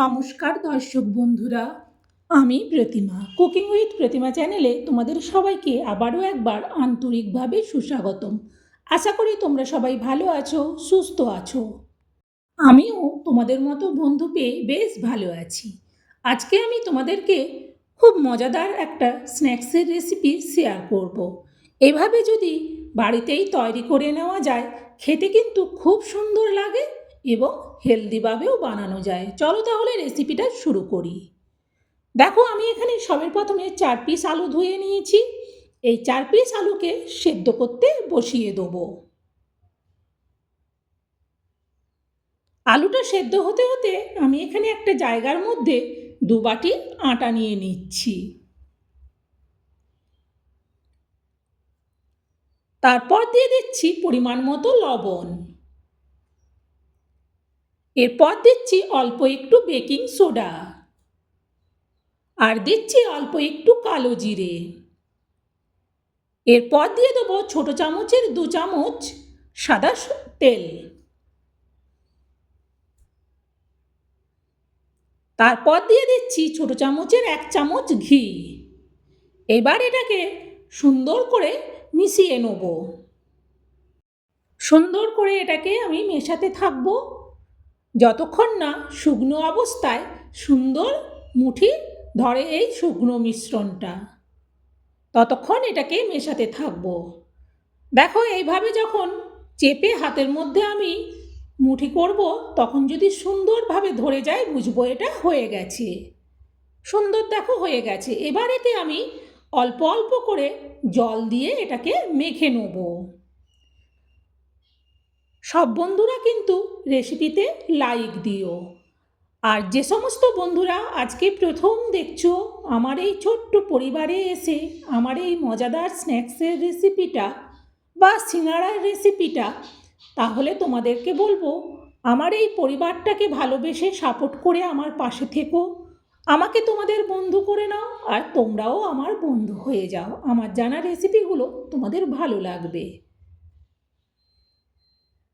নমস্কার দর্শক বন্ধুরা, আমি প্রতিমা। কুকিং উইথ প্রতিমা চ্যানেলে তোমাদের সবাইকে আবারও একবার আন্তরিকভাবে সুস্বাগতম। আশা করি তোমরা সবাই ভালো আছো, সুস্থ আছো। আমিও তোমাদের মতো বন্ধু পেয়ে বেশ ভালো আছি। আজকে আমি তোমাদেরকে খুব মজাদার একটা স্ন্যাক্সের রেসিপি শেয়ার করব। এভাবে যদি বাড়িতেই তৈরি করে নেওয়া যায়, খেতে কিন্তু খুব সুন্দর লাগে এবং হেলদিভাবেও বানানো যায়। চলো তাহলে রেসিপিটা শুরু করি। দেখো, আমি এখানে সবের প্রথমে চার পিস আলু ধুয়ে নিয়েছি। এই চার পিস আলুকে সেদ্ধ করতে বসিয়ে দেবো। আলুটা সেদ্ধ হতে হতে আমি এখানে একটা জায়গার মধ্যে দু বাটি আটা নিয়ে নিচ্ছি। তারপর দিয়ে দিচ্ছি পরিমাণ মতো লবণ। এরপর দিচ্ছি অল্প একটু বেকিং সোডা। আর দিচ্ছি অল্প একটু কালো জিরে। এরপর দিয়ে দেবো ছোট চামচের দু চামচ সাদা তেল। তারপর দিয়ে দিচ্ছি ছোট চামচের এক চামচ ঘি। এবার এটাকে সুন্দর করে মিশিয়ে নেব। সুন্দর করে এটাকে আমি মেশাতে থাকব। যতক্ষণ না শুকনো অবস্থায় সুন্দর মুঠি ধরে এই শুকনো মিশ্রণটা, ততক্ষণ এটাকে মেশাতে থাকব। দেখো, এইভাবে যখন চেপে হাতের মধ্যে আমি মুঠি করব, তখন যদি সুন্দরভাবে ধরে যায়, বুঝব এটা হয়ে গেছে। সুন্দর দেখো, হয়ে গেছে। এবার এতে আমি অল্প অল্প করে জল দিয়ে এটাকে মেখে নেব। সব বন্ধুরা কিন্তু রেসিপিতে লাইক দিও। আর যে সমস্ত বন্ধুরা আজকে প্রথম দেখছ, আমার এই ছোট্ট পরিবারে এসে আমার এই মজাদার স্ন্যাক্সের রেসিপিটা বা সিঙাড়ার রেসিপিটা তাহলে তোমাদেরকে বলব, আমার এই পরিবারটাকে ভালোবেসে সাপোর্ট করে আমার পাশে থেকো। আমাকে তোমাদের বন্ধু করে নাও, আর তোমরাও আমার বন্ধু হয়ে যাও। আমার জানা রেসিপিগুলো তোমাদের ভালো লাগবে।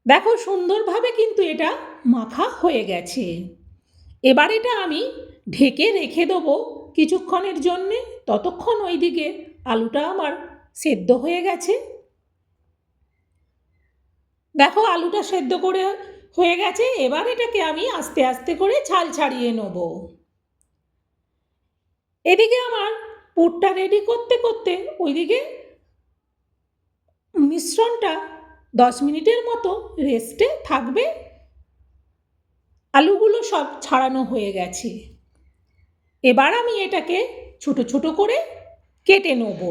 দেখো, সুন্দরভাবে কিন্তু এটা মাখা হয়ে গেছে। এবার এটা আমি ঢেকে রেখে দেবো কিছুক্ষণের জন্যে। ততক্ষণ ওইদিকে আলুটা আমার সেদ্ধ হয়ে গেছে। দেখো, আলুটা সেদ্ধ করে হয়ে গেছে। এবার এটাকে আমি আস্তে আস্তে করে ছাল ছাড়িয়ে নেব। এদিকে আমার পুরটা রেডি করতে করতে ওইদিকে মিশ্রণটা দশ মিনিটের মতো রেস্টে থাকবে। আলুগুলো সব ছাড়ানো হয়ে গেছে। এবার আমি এটাকে ছোট ছোট করে কেটে নেব।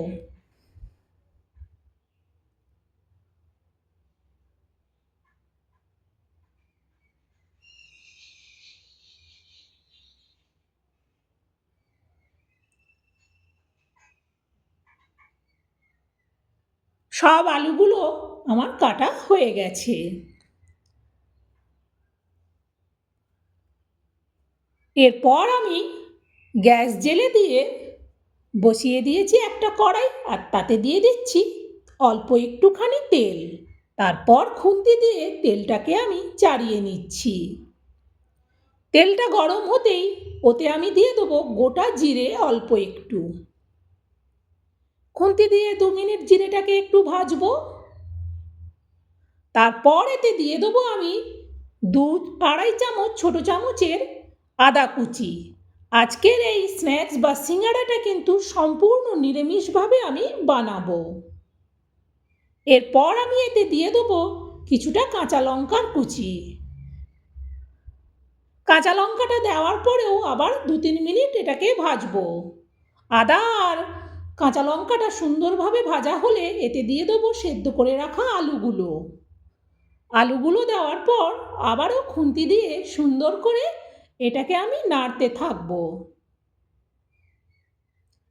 সব আলুগুলো আমার কাটা হয়ে গেছে। এরপর আমি গ্যাস জেলে দিয়ে বসিয়ে দিয়েছি একটা কড়াই আর তাতে দিয়ে দিচ্ছি অল্প একটুখানি তেল। তারপর খুন্তি দিয়ে তেলটাকে আমি চাড়িয়ে নিচ্ছি। তেলটা গরম হতেই ওতে আমি দিয়ে দেবো গোটা জিরে অল্প একটু। খুন্তি দিয়ে দু মিনিট জিরেটাকে একটু ভাজবো। তারপর এতে দিয়ে দেবো আমি দু আড়াই চামচ, ছোট চামচের আদা কুচি। আজকের এই স্ন্যাক্স বা সিঙ্গাড়াটা কিন্তু সম্পূর্ণ নিরামিষভাবে আমি বানাবো। এরপর আমি এতে দিয়ে দেবো কিছুটা কাঁচা লঙ্কার কুচি। কাঁচা লঙ্কাটা দেওয়ার পরেও আবার দু তিন মিনিট এটাকে ভাজবো। আদা আর কাঁচা লঙ্কাটা সুন্দরভাবে ভাজা হলে এতে দিয়ে দেবো সেদ্ধ করে রাখা আলুগুলো। আলুগুলো দেওয়ার পর আবারও খুন্তি দিয়ে সুন্দর করে এটাকে আমি নাড়তে থাকব।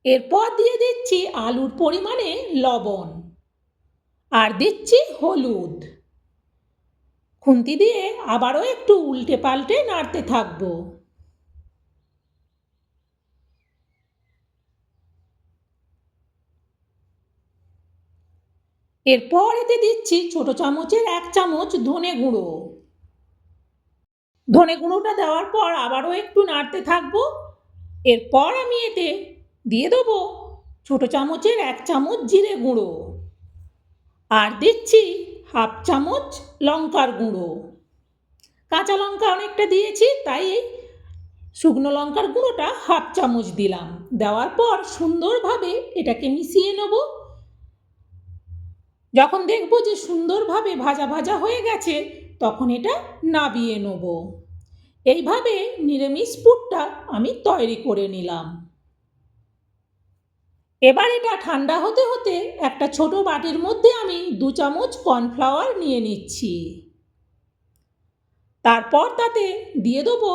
এরপর দিয়ে দিচ্ছি আলুর পরিমাণে লবণ আর দিচ্ছি হলুদ। খুন্তি দিয়ে আবারও একটু উল্টে পাল্টে নাড়তে থাকব। এরপর এতে দিচ্ছি ছোট চামচের এক চামচ ধনে গুঁড়ো। ধনে গুঁড়োটা দেওয়ার পর আবারও একটু নাড়তে থাকব। এরপর আমি এতে দিয়ে দেবো ছোটো চামচের এক চামচ জিরে গুঁড়ো। আর দিচ্ছি হাফ চামচ লঙ্কার গুঁড়ো। কাঁচা লঙ্কা অনেকটা দিয়েছি, তাই শুকনো লঙ্কার গুঁড়োটা হাফ চামচ দিলাম। দেওয়ার পর সুন্দরভাবে এটাকে মিশিয়ে নেব। যখন দেখব যে সুন্দরভাবে ভাজা ভাজা হয়ে গেছে, তখন এটা নাবিয়ে নেব। এইভাবে নিরামিষ পুরটা আমি তৈরি করে নিলাম। এবার এটা ঠান্ডা হতে হতে একটা ছোট বাটির মধ্যে আমি দু চামচ কর্নফ্লাওয়ার নিয়ে নিচ্ছি। তারপর তাতে দিয়ে দেবো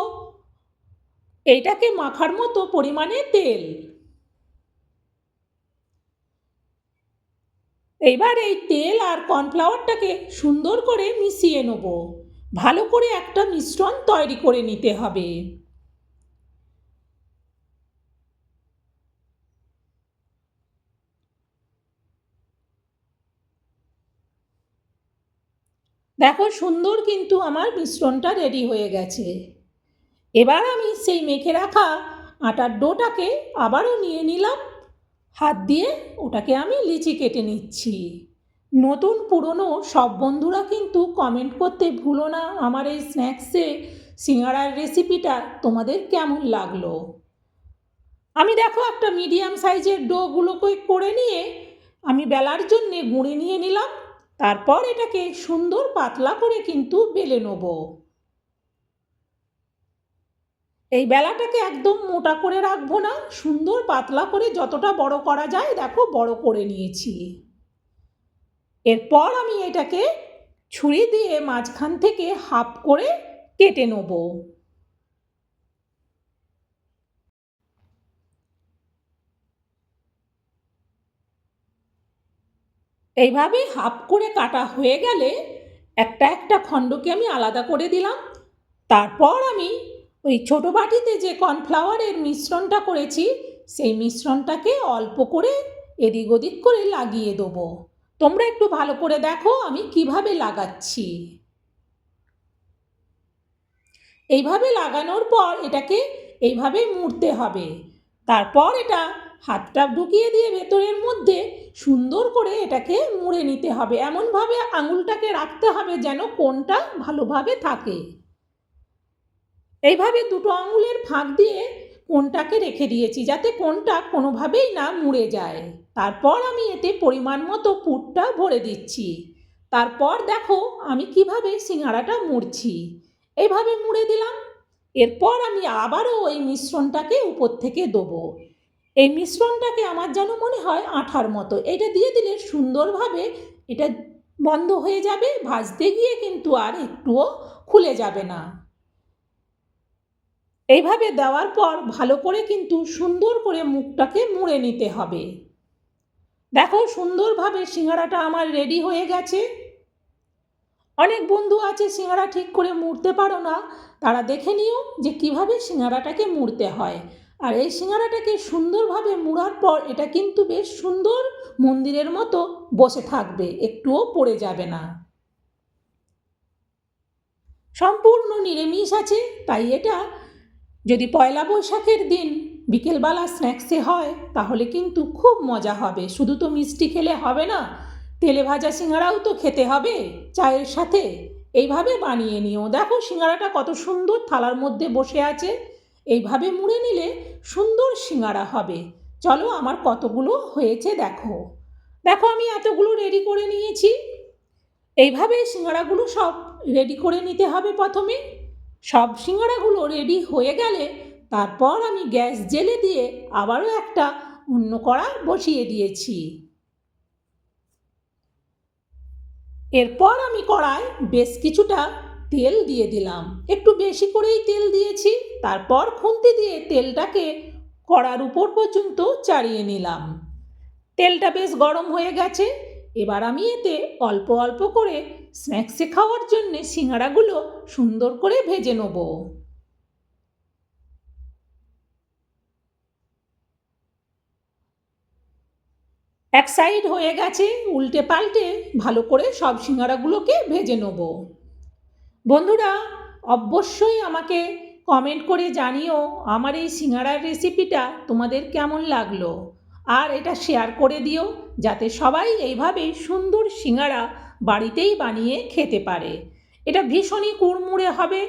এইটাকে মাখার মতো পরিমাণে তেল। এইবার এই তেল আর কর্নফ্লাওয়ারটাকে সুন্দর করে মিশিয়ে নেব। ভালো করে একটা মিশ্রণ তৈরি করে নিতে হবে। দেখো, সুন্দর কিন্তু আমার মিশ্রণটা রেডি হয়ে গেছে। এবার আমি সেই মেখে রাখা আটার ডোটাকে আবারও নিয়ে নিলাম। হাত দিয়ে ওটাকে আমি লিচি কেটে নিচ্ছি। নতুন পুরনো সব বন্ধুরা কিন্তু কমেন্ট করতে ভুলো না আমার এই স্ন্যাক্সে সিঙাড়ার রেসিপিটা তোমাদের কেমন লাগল? আমি দেখো একটা মিডিয়াম সাইজের ডোগুলোকে করে নিয়ে আমি বেলার জন্যে গুঁড়ে নিয়ে নিলাম, তারপর এটাকে সুন্দর পাতলা করে কিন্তু বেলে নেব। এই বেলাটাকে একদম মোটা করে রাখব না, সুন্দর পাতলা করে যতটা বড় করা যায় দেখো বড় করে নিয়েছি। এরপর আমি এটাকে ছুরি দিয়ে মাঝখান থেকে হাফ করে কেটে নেব। এইভাবে হাফ করে কাটা হয়ে গেলে একটা একটা খণ্ডকে আমি আলাদা করে দিলাম। তারপর আমি ওই ছোটো বাটিতে যে কর্নফ্লাওয়ারের মিশ্রণটা করেছি, সেই মিশ্রণটাকে অল্প করে এদিক ওদিক করে লাগিয়ে দেবো। তোমরা একটু ভালো করে দেখো আমি কীভাবে লাগাচ্ছি। এইভাবে লাগানোর পর এটাকে এইভাবে মুড়তে হবে। তারপর এটা হাতটা ঢুকিয়ে দিয়ে ভেতরের মধ্যে সুন্দর করে এটাকে মুড়ে নিতে হবে। এমনভাবে আঙুলটাকে রাখতে হবে যেন কোনটা ভালোভাবে থাকে। এইভাবে দুটো আঙুলের ফাঁক দিয়ে কোনটাকে রেখে দিয়েছি যাতে কোনটা কোনোভাবেই না মুড়ে যায়। তারপর আমি এতে পরিমাণ মতো পুরটা ভরে দিচ্ছি। তারপর দেখো আমি কীভাবে সিঙ্গাড়াটা মুড়ছি। এইভাবে মুড়ে দিলাম। এরপর আমি আবারও ওই মিশ্রণটাকে উপর থেকে দেবো। এই মিশ্রণটাকে আমার যেন মনে হয় আঠার মতো। এটা দিয়ে দিলে সুন্দরভাবে এটা বন্ধ হয়ে যাবে, ভাজতে গিয়ে কিন্তু আর একটুও খুলে যাবে না। এইভাবে দেওয়ার পর ভালো করে কিন্তু সুন্দর করে মুখটাকে মুড়ে নিতে হবে। দেখো সুন্দরভাবে সিঙ্গারাটা আমার রেডি হয়ে গেছে। অনেক বন্ধু আছে সিঙ্গারা ঠিক করে মুড়তে পারো না, তারা দেখে নিও যে কীভাবে সিঙ্গারাটাকে মুড়তে হয়। আর এই সিঙ্গারাটাকে সুন্দরভাবে মুড়ার পর এটা কিন্তু বেশ সুন্দর মন্দিরের মতো বসে থাকবে, একটুও পড়ে যাবে না। সম্পূর্ণ নিরামিষ আছে, তাই এটা যদি পয়লা বৈশাখের দিন বিকেলবেলা স্ন্যাক্সে হয়, তাহলে কিন্তু খুব মজা হবে। শুধু তো মিষ্টি খেলে হবে না, তেলে ভাজা সিঙ্গারাও তো খেতে হবে চায়ের সাথে। এইভাবে বানিয়ে নিও। দেখো সিঙ্গারাটা কত সুন্দর থালার মধ্যে বসে আছে। এইভাবে মুড়ে নিলে সুন্দর সিঙ্গারা হবে। চলো আমার কতগুলো হয়েছে দেখো। দেখো আমি এতগুলো রেডি করে নিয়েছি। এইভাবে সিঙ্গারাগুলো সব রেডি করে নিতে হবে প্রথমে। সব সিঙ্গারাগুলো রেডি হয়ে গেলে তারপর আমি গ্যাস জেলে দিয়ে আবারও একটা অন্য কড়া বসিয়ে দিয়েছি। এরপর আমি কড়ায় বেশ কিছুটা তেল দিয়ে দিলাম। একটু বেশি করেই তেল দিয়েছি, তারপর খুন্তি দিয়ে তেলটাকে কড়ার উপর পর্যন্ত চাড়িয়ে নিলাম। তেলটা বেশ গরম হয়ে গেছে এবার আমি এতে অল্প অল্প করে স্ন্যাক্সে খাওয়ার জন্যে সিঙ্গারাগুলো সুন্দর করে ভেজে নেব। এক সাইড হয়ে গেছে, উল্টে পাল্টে ভালো করে সব সিঙ্গারাগুলোকে ভেজে নেব। বন্ধুরা, অবশ্যই আমাকে কমেন্ট করে জানিও আমার এই সিঙ্গারার রেসিপিটা তোমাদের কেমন লাগল। আর এটা শেয়ার করে দিও, যাতে সবাই এইভাবে সুন্দর সিঙ্গারা বাড়িতেই বানিয়ে খেতে পারে। এটা ভীষণই কুড়মুড়ে হবে,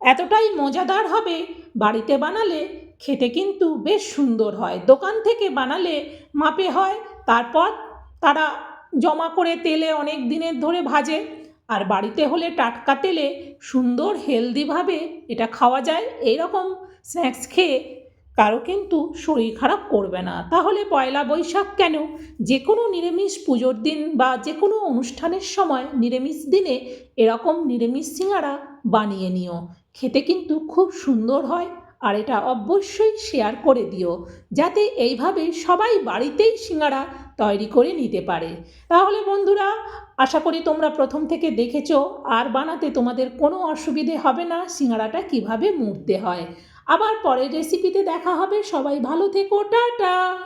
এতটাই মজাদার হবে, বাড়িতে বানালে খেতে কিন্তু বেশ সুন্দর হয়। দোকান থেকে বানালে মাপে হয়, তারপর তারা জমা করে তেলে অনেক দিনের ধরে ভাজে। আর বাড়িতে হলে টাটকা তেলে সুন্দর হেলদিভাবে এটা খাওয়া যায়। এইরকম স্ন্যাক্স খেয়ে কারও কিন্তু শরীর খারাপ করবে না। তাহলে পয়লা বৈশাখ কেন? যে কোনো নিরামিষ পুজোর দিন বা যে কোনো অনুষ্ঠানের সময় নিরামিষ দিনে এরকম নিরামিষ সিঙ্গারা বানিয়ে নিও। খেতে কিন্তু খুব সুন্দর হয় আর এটা অবশ্যই শেয়ার করে দিও, যাতে এইভাবে সবাই বাড়িতেই সিঙ্গারা তৈরি করে নিতে পারে। তাহলে বন্ধুরা, আশা করি তোমরা প্রথম থেকে দেখেছ, আর বানাতে তোমাদের কোনো অসুবিধে হবে না, সিঙ্গারাটা কীভাবে মুড়তে হয়। আবার পরের রেসিপিতে দেখা হবে। সবাই ভালো থেকো টাটা!